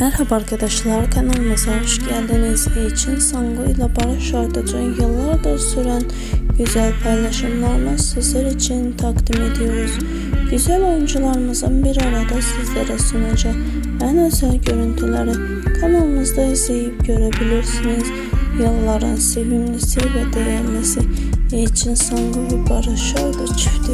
Merhaba arkadaşlar kanalımıza hoş geldiniz. için Sango ile Barış Arduç'un yıllardır süren güzel paylaşımlarını sizler için takdim ediyoruz. Güzel oyuncularımızın bir arada sizlere sunacağı en özel görüntüleri kanalımızda izleyip görebilirsiniz. Yılların sevimlisi ve değerlisi için Sango ve Barış Arduç çifti